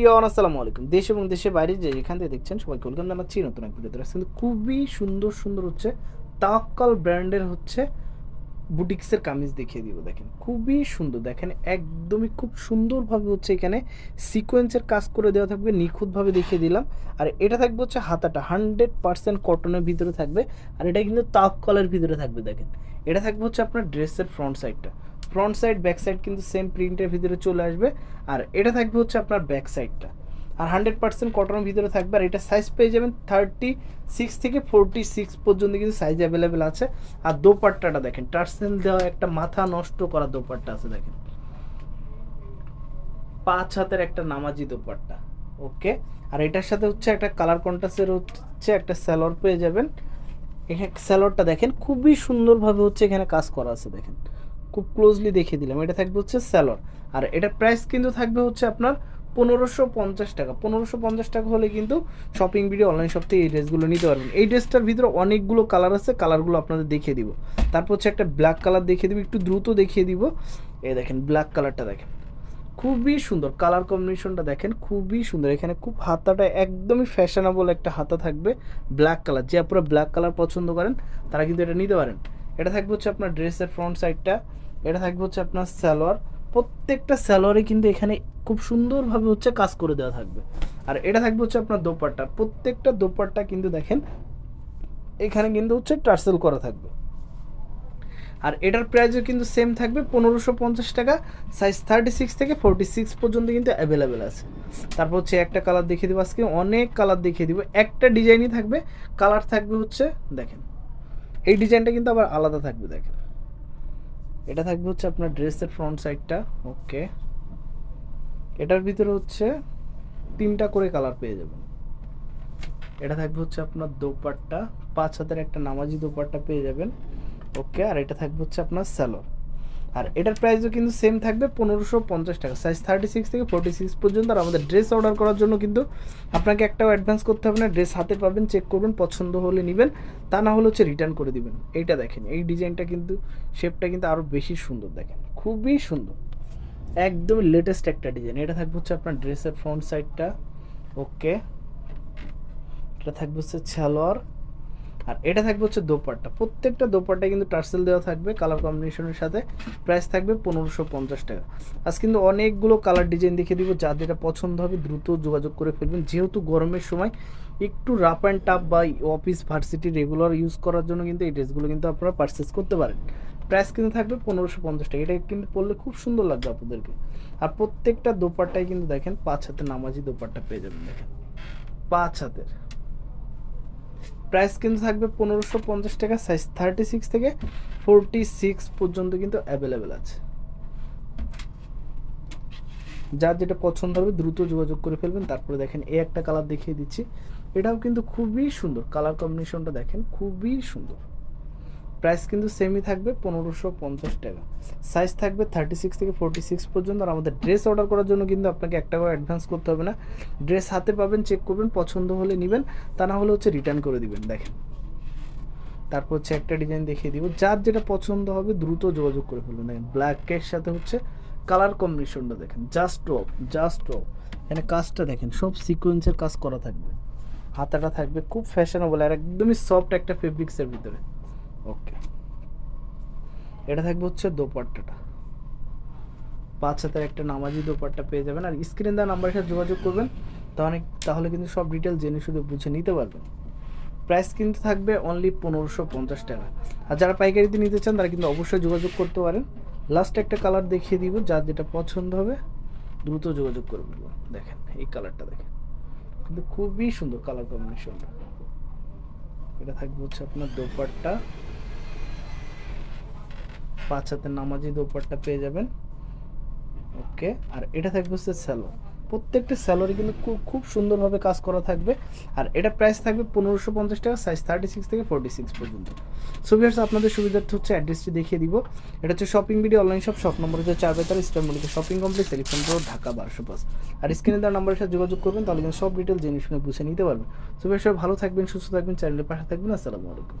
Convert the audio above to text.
প্রিয়ন আসসালামু আলাইকুম। দেশ এবং দেশের বাইরে যে যেখান থেকে দেখছেন সবাইকে ওয়েলকাম জানাচ্ছি নতুন এক ভিডিওতে। কিন্তু খুবই সুন্দর সুন্দর হচ্ছে তাওয়াক্কাল ব্র্যান্ডের হচ্ছে বুটিক্সের কামিজ দেখিয়ে দিব, দেখেন। খুবই সুন্দর, দেখেন, একদমই খুব সুন্দরভাবে হচ্ছে এখানে সিকোয়েন্সের কাজ করে দেওয়া থাকবে, নিখুঁতভাবে দেখিয়ে দিলাম। আর এটা থাকবে হচ্ছে হাতাটা হান্ড্রেড পার্সেন্ট কটনের ভিতরে থাকবে। আর এটা কিন্তু তাওয়াক্কালের ভিতরে থাকবে, দেখেন। এটা থাকবে হচ্ছে আপনার ড্রেসের ফ্রন্ট সাইডটা ফ্রন্ট সাইড ব্যাক সাইড কিন্তু সেম প্রিন্টের ভিতরে চলে আসবে। আর এটা থাকবে হচ্ছে আপনার ব্যাক সাইডটা আর হান্ড্রেড পার্সেন্ট কটনের ভিতরে থাকবে। আর এটা সাইজ পেয়ে যাবেন থার্টি সিক্স থেকে ফোরটি সিক্স পর্যন্ত কিন্তু সাইজ অ্যাভেলেবেল আছে। আর দোপাট্টাটা দেখেন, টার্সেল দেওয়া একটা মাথা নষ্ট করা দোপাট্টা আছে দেখেন। পাঁচ হাতের একটা নামাজি দোপাট্টা। ওকে? আর এটার সাথে হচ্ছে একটা কালার কন্ট্রাস্টের হচ্ছে একটা স্যালোর পেয়ে যাবেন। এখানে স্যালোরটা দেখেন, খুবই সুন্দরভাবে হচ্ছে এখানে কাজ করা আছে দেখেন। খুব ক্লোজলি দেখিয়ে দিলাম। এটা থাকবে হচ্ছে স্যালোর আর এটার প্রাইস কিন্তু থাকবে হচ্ছে আপনার পনেরোশো পঞ্চাশ টাকা। পনেরোশো পঞ্চাশ টাকা হলে কিন্তু শপিং ভিডিও অনলাইন শপ থেকে এই ড্রেসগুলো নিতে পারবেন। এই ড্রেসটার ভিতরে অনেকগুলো কালার আছে কালারগুলো আপনাদের দেখিয়ে দিব। তারপর হচ্ছে একটা ব্ল্যাক কালার দেখিয়ে দিব, একটু দ্রুত দেখিয়ে দিব। এই দেখেন ব্ল্যাক কালারটা দেখেন। খুবই সুন্দর কালার কম্বিনেশনটা দেখেন, খুবই সুন্দর। এখানে খুব হাতাটা একদমই ফ্যাশনেবল একটা হাতা থাকবে ব্ল্যাক কালার যে আপনারা ব্ল্যাক কালার পছন্দ করেন, তারা কিন্তু এটা নিতে পারেন। এটা থাকবে হচ্ছে আপনার ড্রেসের ফ্রন্ট সাইডটা এটা থাকবে হচ্ছে আপনার সালোয়ার। প্রত্যেকটা সালোয়ারে কিন্তু এখানে খুব সুন্দরভাবে হচ্ছে কাজ করে দেওয়া থাকবে। আর এটা থাকবে হচ্ছে আপনার দোপাট্টা। প্রত্যেকটা দোপাট্টা কিন্তু দেখেন, এখানে কিন্তু হচ্ছে টার্সেল করা থাকবে। আর এটার প্রাইসও কিন্তু সেম থাকবে, পনেরোশো পঞ্চাশ টাকা। সাইজ থার্টি সিক্স থেকে ফোরটি সিক্স পর্যন্ত কিন্তু অ্যাভেলেবেল আছে। তারপর হচ্ছে একটা কালার দেখিয়ে দেবো আজকে, অনেক কালার দেখিয়ে দিব। একটা ডিজাইনই থাকবে কালার থাকবে হচ্ছে, দেখেন। এই ডিজাইনটা কিন্তু আবার আলাদা থাকবে, দেখেন। এটা থাকবে হচ্ছে আপনার ড্রেসের ফ্রন্ট সাইডটা ওকে। এটার ভিতরে হচ্ছে তিনটা করে কালার পেয়ে যাবেন। এটা থাকবে হচ্ছে আপনার দোপাট্টা, পাঁচ হাতের একটা নামাজি দোপাট্টা পেয়ে যাবেন, ওকে। আর এটা থাকবে হচ্ছে আপনার স্যালোর আর এটার প্রাইসও কিন্তু সেম থাকবে পনেরোশো পঞ্চাশ টাকা। সাইজ থার্টি সিক্স থেকে ফোর্টি সিক্স পর্যন্ত আর আমাদের ড্রেস অর্ডার করার জন্য কিন্তু আপনাকে একটাও অ্যাডভান্স করতে হবে না ড্রেস হাতে পাবেন চেক করবেন, পছন্দ হলে নেবেন, তা না হলে হচ্ছে রিটার্ন করে দিবেন। এইটা দেখেন, এই ডিজাইনটা কিন্তু শেপটা কিন্তু আরও বেশি সুন্দর দেখেন, খুবই সুন্দর। একদম লেটেস্ট একটা ডিজাইন এটা থাকবে হচ্ছে আপনার ড্রেসের ফ্রন্ট সাইডটা ওকে এটা থাকবে হচ্ছে সালোয়ার। আর এটা থাকবে হচ্ছে দোপাট্টা। প্রত্যেকটা দোপাট্টা কিন্তু টার্সেল দেওয়া থাকবে কালার কম্বিনেশনের সাথে প্রাইস থাকবে পনেরোশো পঞ্চাশ টাকা। আজ কিন্তু অনেকগুলো কালার ডিজাইন দেখিয়ে দিব, যা যেটা পছন্দ হবে দ্রুত যোগাযোগ করে ফেলবেন। যেহেতু গরমের সময় একটু রাফ অ্যান্ড টাফ বা অফিস ভার্সিটি রেগুলার ইউজ করার জন্য কিন্তু এই ড্রেসগুলো কিন্তু আপনারা পারচেস করতে পারেন। প্রাইস কিন্তু থাকবে পনেরোশো পঞ্চাশ টাকা। এটা কিন্তু পড়লে খুব সুন্দর লাগবে আপনাদেরকে। আর প্রত্যেকটা দোপাট্টায় কিন্তু দেখেন পাঁচ হাতে নামাজি দোপাট্টা পেয়ে যাবেন দেখেন। পাঁচ হাতের। প্রাইস কিন্তু থাকবে পনেরোশো পঞ্চাশ টাকা সাইজ থার্টি সিক্স থেকে ফোরটি সিক্স পর্যন্ত কিন্তু অ্যাভেলেবেল আছে। যার যেটা পছন্দ হবে দ্রুত যোগাযোগ করে ফেলবেন, তারপরে দেখেন এই একটা কালার দেখিয়ে দিচ্ছি। এটাও কিন্তু খুবই সুন্দর কালার কম্বিনেশনটা দেখেন, খুবই সুন্দর। প্রাইস কিন্তু সেমই থাকবে পনেরোশো পঞ্চাশ টাকা। সাইজ থাকবে থার্টি সিক্স থেকে ফোরটি সিক্স পর্যন্ত আর আমাদের ড্রেস অর্ডার করার জন্য কিন্তু আপনাকে একটা করে অ্যাডভান্স করতে হবে না। ড্রেস হাতে পাবেন চেক করবেন, পছন্দ হলে নেবেন, তা না হলে হচ্ছে রিটার্ন করে দিবেন, দেখেন। তারপর হচ্ছে একটা ডিজাইন দেখিয়ে দিব। যার যেটা পছন্দ হবে দ্রুত যোগাযোগ করে ফেলবেন। দেখেন ব্ল্যাকের সাথে হচ্ছে কালার কম্বিনেশনটা দেখেন। জাস্ট অফ জাস্ট অফ এখানে কাজটা দেখেন, সব সিকোয়েন্সের কাজ করা থাকবে। হাতাটা থাকবে খুব ফ্যাশনেবল আর একদমই সফট একটা ফেব্রিক্সের ভিতরে। ওকে এটা থাকবে হচ্ছে দোপাট্টাটা। পাঁচ হাতের একটা নামাজি দোপাট্টা পেয়ে যাবেন। আর স্ক্রিন দেওয়া নাম্বারের সাথে যোগাযোগ করবেন। তাহলে তাহলে কিন্তু সব ডিটেল জেনে শুধু বুঝে নিতে পারবেন। প্রাইস কিন্তু থাকবে অনলি পনেরোশো পঞ্চাশ টাকা। আর যারা পাইকারিতে নিতে চান, তারা কিন্তু অবশ্যই যোগাযোগ করতে পারেন। লাস্ট একটা কালার দেখিয়ে দিব, যার যেটা পছন্দ হবে, দ্রুত যোগাযোগ করে ফেলবেন। দেখেন, এই কালারটা দেখেন। কিন্তু খুবই সুন্দর কালার কম্বিনেশনটা এটা থাকবে হচ্ছে আপনার দোপাট্টা। পাঁচ হাতের নামাজি দোপাট্টা পেয়ে যাবেন। ওকে, আর এটা থাকবে হচ্ছে স্যালো। প্রত্যেকটা স্যালারি কিন্তু খুব খুব সুন্দরভাবে কাজ করা থাকবে। আর এটা প্রাইস থাকবে পনেরোশো পঞ্চাশ টাকা সাইজ থার্টি সিক্স থেকে ফোর্টি সিক্স পর্যন্ত সুবিধার্স আপনাদের সুবিধার্থে হচ্ছে অ্যাড্রেসটি দেখিয়ে দিব। এটা হচ্ছে shopping video online shop shop number হচ্ছে চার বেতার star shopping complex elephant road Dhaka বারোশো পাঁচ আর স্ক্রিনে দেওয়ার নম্বরের সাথে যোগাযোগ করবেন, তাহলে কিন্তু সব ডিটেল জেনে শুনে বুঝে নিতে পারবেন। সুবিধার্স ভালো থাকবেন, সুস্থ থাকবেন চ্যানেলের পাশে থাকবেন, আসসালামু আলাইকুম।